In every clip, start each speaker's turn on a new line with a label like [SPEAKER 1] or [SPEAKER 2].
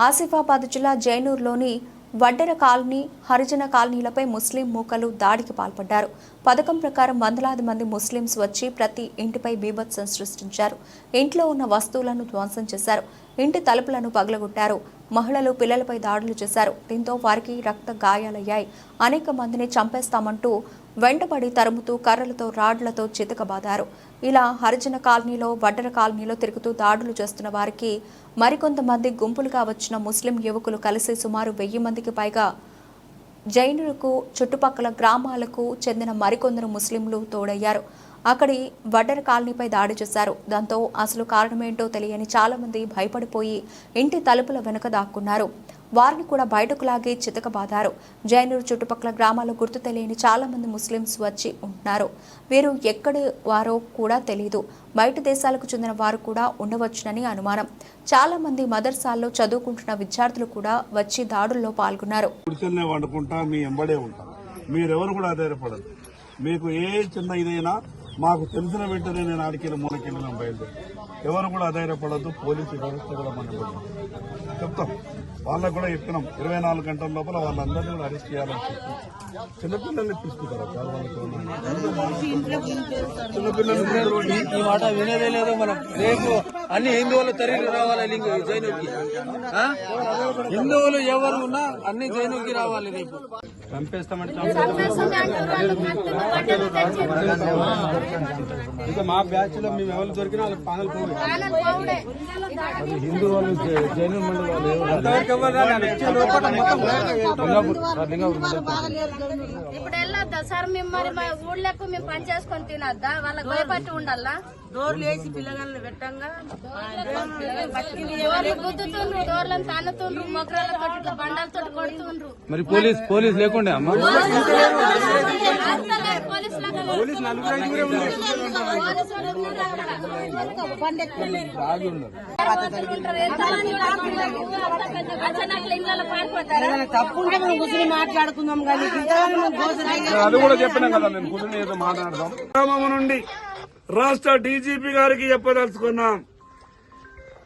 [SPEAKER 1] ఆసిఫాబాద్ జిల్లా జైనూరులోని వడ్డెర కాలనీ హరిజన కాలనీలపై ముస్లిం మూకలు దాడికి పాల్పడ్డారు. పథకం ప్రకారం వందలాది మంది ముస్లింస్ వచ్చి ప్రతి ఇంటిపై బీభత్సం సృష్టించారు. ఇంట్లో ఉన్న వస్తువులను ధ్వంసం చేశారు. ఇంటి తలుపులను పగలగొట్టారు. మహిళలు పిల్లలపై దాడులు చేశారు. దీంతో వారికి రక్త గాయాలయ్యాయి. అనేక మందిని చంపేస్తామంటూ వెంటబడి తరుముతూ కర్రలతో రాడ్లతో చితకబాదారు. ఇలా హరిజన కాలనీలో వడ్డర కాలనీలో తిరుగుతూ దాడులు చేస్తున్న వారికి మరికొంతమంది గుంపులుగా వచ్చిన ముస్లిం యువకులు కలిసి సుమారు వెయ్యి మందికి పైగా జైనులకు చుట్టుపక్కల గ్రామాలకు చెందిన మరికొందరు ముస్లింలు తోడయ్యారు. అక్కడి వడ్డర కాలనీపై దాడి చేశారు. దాంతో అసలు కారణమేంటో తెలియని చాలామంది భయపడిపోయి ఇంటి తలుపుల వెనుక దాక్కున్నారు. వారిని కూడా బయటకు లాగి చితకబాదారు. జైనూరు చుట్టుపక్కల గ్రామాల్లో గుర్తు తెలియని చాలా మంది ముస్లింస్ వచ్చి ఉంటున్నారు. వీరు ఎక్కడి వారో కూడా తెలియదు బయట దేశాలకు చెందిన వారు కూడా ఉండవచ్చునని అనుమానం. చాలా మంది మదర్సాల్లో చదువుకుంటున్న విద్యార్థులు కూడా వచ్చి దాడుల్లో పాల్గొన్నారు.
[SPEAKER 2] మీరెవరు కూడా ఆధారపడదు మీకు ఏ చిన్న ఇదైనా మాకు తెలిసిన వెంటనే నేను ఆడికి మూలకెళ్ళిన బయలుదేరి ఎవరు కూడా ఆధారపడద్దు. పోలీసు వ్యవస్థ కూడా మనం చెప్తాం. వాళ్ళకు కూడా చెప్పినాం. ఇరవై నాలుగు గంటల లోపల వాళ్ళందరినీ కూడా అరెస్ట్ చేయాలని చెప్పి. చిన్నపిల్లల్ని తీసుకుంటారు సార్ చిన్నపిల్లల్ని
[SPEAKER 3] ఈ మాట వినేదే లేదు. మనం రేపు అన్ని హిందువులు తరలి రావాలి లింగ జైనుకి? హిందువులు ఎవరు ఉన్నా అన్ని జైనుకి రావాలి రేపు. చంపేస్తామంటే ఇంకా మా బ్యాచ్లో మేము ఎవరు దొరికినా వాళ్ళకి పానలు పోయి హిందూ వాళ్ళు జైను మండలి వాళ్ళు అంతవరకు.
[SPEAKER 4] ఇప్పుడు వెళ్ళొద్దా? సార్ మేము మరి మా ఊళ్ళకు మేము పని చేసుకొని తినొద్దా? వాళ్ళకి భయపట్టి ఉండాలా?
[SPEAKER 5] డోర్లు వేసి పిల్లగాళ్ళని పెట్టంగా.
[SPEAKER 4] గుద్దుతుండ్రు డోర్లను తన్నుతుండ్రు మొక్కలతో ఇట్లా బండాలతో కొడుతుండ్రు
[SPEAKER 3] మరి పోలీస్ పోలీస్ లేకుండే అమ్మా
[SPEAKER 5] మనం కూర్చొని మాట్లాడుకుందాం కానీ
[SPEAKER 2] అది కూడా చెప్పినాం కదా నేను కూర్చొని ఏదో మాట్లాడదాం. గ్రామం నుండి రాష్ట్ర డీజీపీ గారికి చెప్పదలుచుకున్నాం.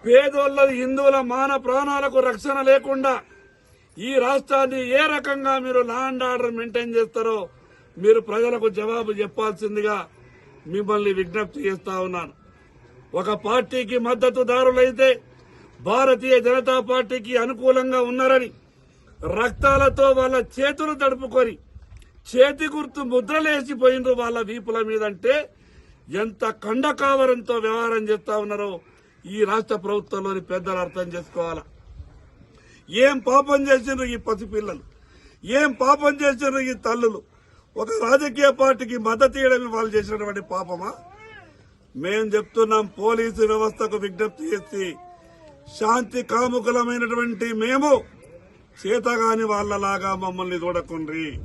[SPEAKER 2] పేదోళ్ళ హిందువుల మాన ప్రాణాలకు రక్షణ లేకుండా ఈ రాష్ట్రాన్ని ఏ రకంగా మీరు ల్యాండ్ ఆర్డర్ మెయింటైన్ చేస్తారో మీరు ప్రజలకు జవాబు చెప్పాల్సిందిగా మిమ్మల్ని విజ్ఞప్తి చేస్తా ఉన్నాను. ఒక పార్టీకి మద్దతుదారులైతే భారతీయ జనతా పార్టీకి అనుకూలంగా ఉన్నారని రక్తాలతో వాళ్ళ చేతులు తడుపుకొని చేతి గుర్తు ముద్రలేసిపోయినరు వాళ్ళ వీపుల మీదంటే ఎంత కండకావరంతో వ్యవహారం చేస్తా ఉన్నారో ఈ రాష్ట్ర ప్రభుత్వంలోని పెద్దలు అర్థం చేసుకోవాలా? ఏం పాపం చేసిండ్రు ఈ పసిపిల్లలు? ఏం పాపం చేసిండ్రు ఈ తల్లులు? ఒక రాజకీయ పార్టీకి మద్దతు ఇవ్వడమే వాళ్ళు చేసినటువంటి పాపమా? మేం చెప్తున్నాం పోలీసు వ్యవస్థకు విజ్ఞప్తి చేసి శాంతి కాముకులమైనటువంటి మేము చేతగాని వాళ్ళలాగా మమ్మల్ని చూడకుండ్రి.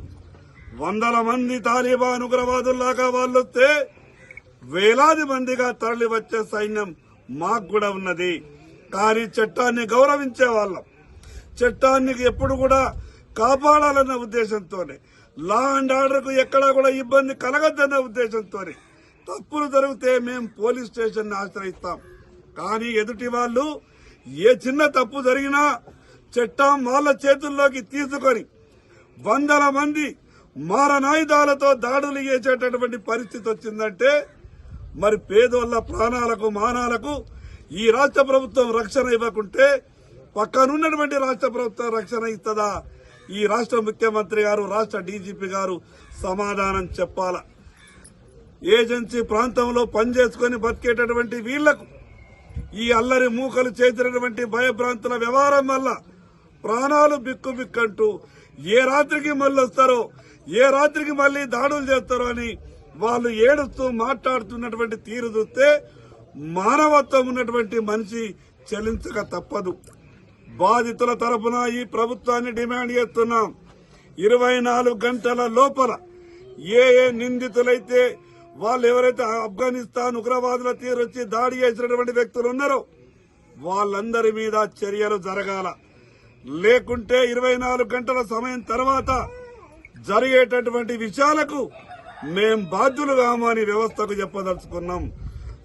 [SPEAKER 2] వందల మంది తాలిబాన్ ఉగ్రవాదుల్లాగా వాళ్ళొస్తే వేలాది మందిగా తరలి వచ్చే సైన్యం మాకు కూడా ఉన్నది. కానీ చట్టాన్ని గౌరవించే వాళ్ళం. చట్టాన్ని ఎప్పుడు కూడా కాపాడాలన్న ఉద్దేశంతోనే. లా అండ్ ఆర్డర్కు ఎక్కడా కూడా ఇబ్బంది కలగద్దన్న ఉద్దేశంతోనే తప్పులు జరిగితే మేము పోలీస్ స్టేషన్ ఆశ్రయిస్తాం. కానీ ఎదుటి వాళ్ళు ఏ చిన్న తప్పు జరిగినా చట్టం వాళ్ళ చేతుల్లోకి తీసుకొని వందల మంది మారనాయుధాలతో దాడులు చేసేటటువంటి పరిస్థితి వచ్చిందంటే మరి పేదోళ్ళ ప్రాణాలకు మానాలకు ఈ రాష్ట్ర ప్రభుత్వం రక్షణ ఇవ్వకుంటే పక్కనున్నటువంటి రాష్ట్ర ప్రభుత్వం రక్షణ ఇస్తుందా? ఈ రాష్ట్ర ముఖ్యమంత్రి గారు రాష్ట్ర డీజీపీ గారు సమాధానం చెప్పాల. ఏజెన్సీ ప్రాంతంలో పనిచేసుకుని బతికేటటువంటి వీళ్ళకు ఈ అల్లరి మూకలు చేసినటువంటి భయభ్రాంతుల వ్యవహారం వల్ల ప్రాణాలు బిక్కు బిక్కంటూ ఏ రాత్రికి మళ్ళీ వస్తారో ఏ రాత్రికి మళ్ళీ దాడులు చేస్తారో అని వాళ్ళు ఏడుస్తూ మాట్లాడుతున్నటువంటి తీరు చూస్తే మానవత్వం ఉన్నటువంటి మనిషి చెల్లించక తప్పదు. బాధితుల తరపున ఈ ప్రభుత్వాన్ని డిమాండ్ చేస్తున్నాం. ఇరవై నాలుగు గంటల లోపల ఏ ఏ నిందితులైతే వాళ్ళు ఎవరైతే ఆఫ్ఘనిస్తాన్ ఉగ్రవాదుల తీరొచ్చి దాడి చేసినటువంటి వ్యక్తులు ఉన్నారో వాళ్ళందరి మీద చర్యలు జరగాల. లేకుంటే ఇరవై నాలుగు గంటల సమయం తర్వాత జరిగేటటువంటి విషయాలకు మేం బాధ్యులు కామని వ్యవస్థకు చెప్పదలుచుకున్నాం.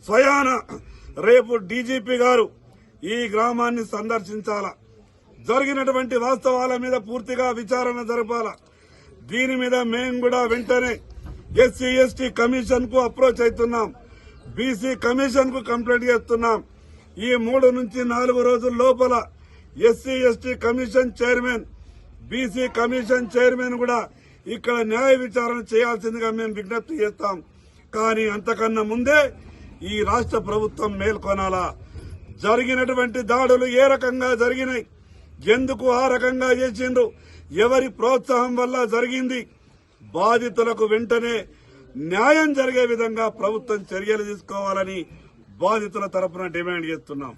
[SPEAKER 2] స్వయాన రేపు డీజీపీ గారు ఈ గ్రామాన్ని సందర్శించాల? జరిగినటువంటి వాస్తవాల మీద పూర్తిగా విచారణ జరపాల? దీని మీద మేము కూడా వెంటనే ఎస్సీ ఎస్టీ కమిషన్కు అప్రోచ్ అవుతున్నాం. బీసీ కమిషన్కు కంప్లైంట్ చేస్తున్నాం. ఈ మూడు నుంచి నాలుగు రోజుల లోపల SC ST commission chairman BC commission chairman కూడా ఇక్కడ న్యాయ విచారణ చేయాల్సిందిగా మేము విజ్ఞప్తి చేస్తాం. కానీ అంతకన్నా ముందే ఈ రాష్ట్ర ప్రభుత్వం మేల్కొనాలా? జరిగినటువంటి దాడులు ఏ రకంగా జరిగినాయి? ఎందుకు ఆ రకంగా చేసిండ్రు? ఎవరి ప్రోత్సాహం వల్ల జరిగింది? బాధితులకు వెంటనే న్యాయం జరిగే విధంగా ప్రభుత్వం చర్యలు తీసుకోవాలని బాధితుల తరపున డిమాండ్ చేస్తున్నాం.